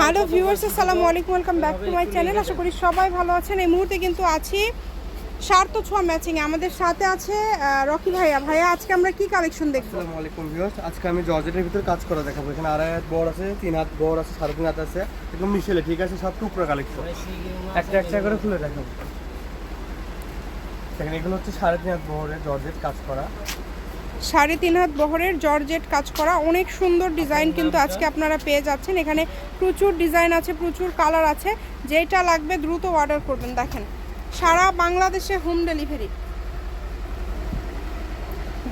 Hello viewers আসসালামু আলাইকুম welcome back to my channel আশা করি সবাই ভালো আছেন। এই মুহূর্তে কিন্তু আছি সার্থ ছোঁয়া ম্যাচিং আমাদের সাথে আছে রকি ভাইয়া। ভাইয়া আজকে আমরা কি কালেকশন দেখব? আসসালামু আলাইকুম ভিউয়ার্স আজকে আমি জর্জেটের ভিতর কাজ করা দেখাবো। এখানে আড়াই হাত বড় আছে তিন হাত বড় আছে সাড়ে তিন হাত আছে। একদম মিশেলে ঠিক আছে? সব টুকরা কালেকশন একটা একটা করে খুলে দেখাবো। এখানে এগুলো হচ্ছে সাড়ে তিন হাত বহরের জর্জেট কাজ করা। সাড়ে তিন হাত বহরের জর্জেট কাজ করা অনেক সুন্দর ডিজাইন কিন্তু আজকে আপনারা পেয়ে যাচ্ছেন। এখানে প্রচুর ডিজাইন আছে প্রচুর কালার আছে। যেটা লাগবে দ্রুত অর্ডার করবেন। দেখেন সারা বাংলাদেশে হোম ডেলিভারি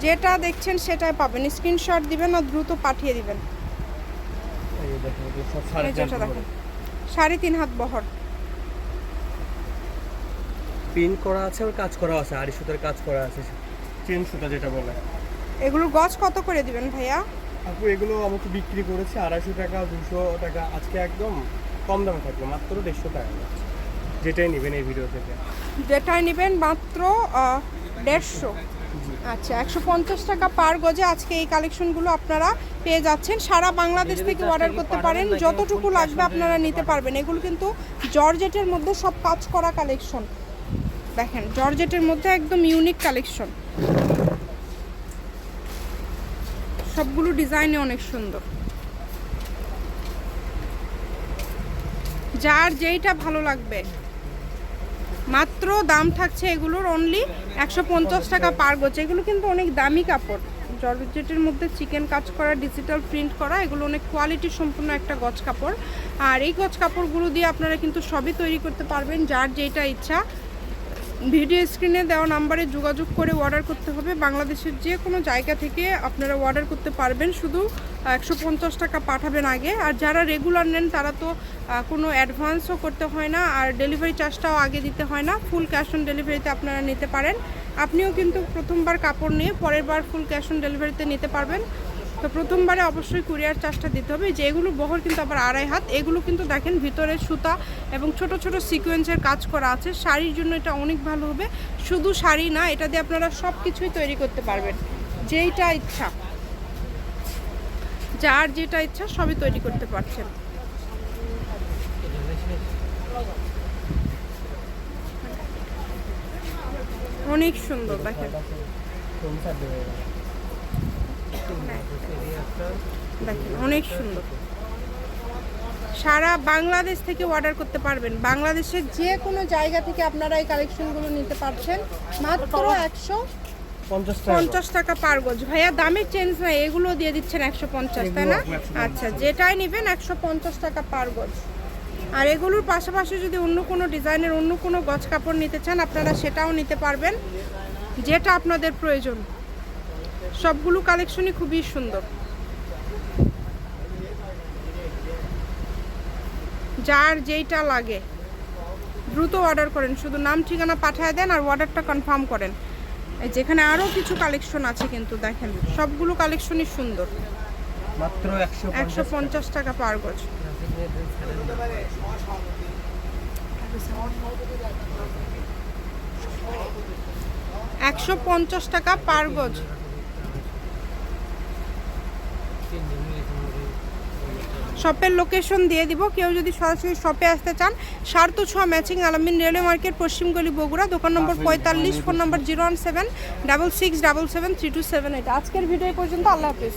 যেটা দেখছেন সেটাই পাবেন। স্ক্রিনশট দিবেন আর দ্রুত পাঠিয়ে দিবেন। যেটা দেখেন সাড়ে তিন হাত বহর। পিন করা আছে আর কাজ করা আছে আড়ি সুতার কাজ করা আছে চেন সুতা যেটা বলে। এগুলোর গজ কত করে দিবেন ভাইয়া? আপু এগুলো আমি তো বিক্রি করেছে আড়াইশো টাকা দুশো টাকা আজকে একদম কম দামে থাকবে মাত্র দেড়শো টাকা যেটাই নেবেন এই ভিডিও থেকে। যেটাই নেবেন মাত্র দেড়শো। আচ্ছা একশো পঞ্চাশ টাকা পার গজে আজকে এই কালেকশনগুলো আপনারা পেয়ে যাচ্ছেন। সারা বাংলাদেশ থেকে অর্ডার করতে পারেন। যতটুকু লাগবে আপনারা নিতে পারবেন। এগুলো কিন্তু জর্জেটের মধ্যে সব কাজ করা কালেকশন দেখেন জর্জেটের মধ্যে একদম ইউনিক কালেকশন সবগুলো ডিজাইনে অনেক সুন্দর। যার যেইটা ভালো লাগবে। মাত্র দাম থাকছে এগুলোর অনলি একশো পঞ্চাশ টাকা পার গজ এগুলো কিন্তু অনেক দামি কাপড়। জর্জেটের মধ্যে চিকেন কাজ করা ডিজিটাল প্রিন্ট করা, এগুলো অনেক কোয়ালিটি সম্পূর্ণ একটা গজ কাপড়। আর এই গজ কাপড়গুলো দিয়ে আপনারা কিন্তু সবই তৈরি করতে পারবেন, যার যেটা ইচ্ছা। ভিডিও স্ক্রিনে দেওয়া নাম্বারে যোগাযোগ করে অর্ডার করতে হবে। বাংলাদেশের যে কোনো জায়গা থেকে আপনারা অর্ডার করতে পারবেন। শুধু একশো পঞ্চাশ টাকা পাঠাবেন আগে। আর যারা রেগুলার নেন, তারা তো কোনো অ্যাডভান্সও করতে হয় না। আর ডেলিভারি চার্জটাও আগে দিতে হয় না। ফুল ক্যাশ অন ডেলিভারিতে আপনারা নিতে পারেন। আপনিও কিন্তু প্রথমবার কাপড় নিয়ে পরের বার ফুল ক্যাশ অন ডেলিভারিতে নিতে পারবেন। তো প্রথমবারে অবশ্যই কুরিয়ার চার্জটা দিতে হবে। যে এগুলো বহর কিন্তু আবার আড়াই হাত, এগুলো কিন্তু দেখেন ভিতরে সুতা এবং ছোট ছোট সিকোয়েন্সের কাজ করা আছে। শাড়ির জন্য এটা অনেক ভালো হবে। শুধু শাড়ি না, এটা দিয়ে আপনারা সব কিছুই তৈরি করতে পারবেন। যেইটা ইচ্ছা। যার যেটা ইচ্ছা, সবই তৈরি করতে পারছেন। অনেক সুন্দর, দেখেন। দেখেন অনেক সুন্দর। সারা বাংলাদেশ থেকে অর্ডার করতে পারবেন। বাংলাদেশের যে কোনো জায়গা থেকে আপনারা এই কালেকশনগুলো নিতে পারছেন মাত্র একশো পঞ্চাশ টাকা। পার গজ। ভাইয়া দামের চেঞ্জ নাই এগুলো দিয়ে দিচ্ছেন একশো পঞ্চাশ তাই না? আচ্ছা যেটাই নেবেন একশো পঞ্চাশ টাকা পার গজ। আর এগুলোর পাশাপাশি যদি অন্য কোনো ডিজাইনের অন্য কোনো গজ কাপড় নিতে চান আপনারা সেটাও নিতে পারবেন যেটা আপনাদের প্রয়োজন। সবগুলো কালেকশনই খুবই সুন্দর। যার যেইটা লাগে দ্রুত অর্ডার করেন। শুধু নাম ঠিকানা পাঠিয়ে দেন আর অর্ডারটা কনফার্ম করেন। যেখানে আরও কিছু কালেকশন আছে কিন্তু দেখেন সবগুলো কালেকশনই সুন্দর। মাত্র একশো পঞ্চাশ টাকা। পার গজ। একশো পঞ্চাশ টাকা পার গজ। শপের লোকেশন দিয়ে দিব। কেউ যদি সরাসরি শপে আসতে চান সার্থ ছ ম্যাচিং আলামিন রেলওয়ে মার্কেট পশ্চিমগলি বগুড়া দোকান নম্বর পঁয়তাল্লিশ ফোন নম্বর zero one seven double six double seven three two seven eight আজকের ভিডিও পর্যন্ত আল্লাহ হাফিজ।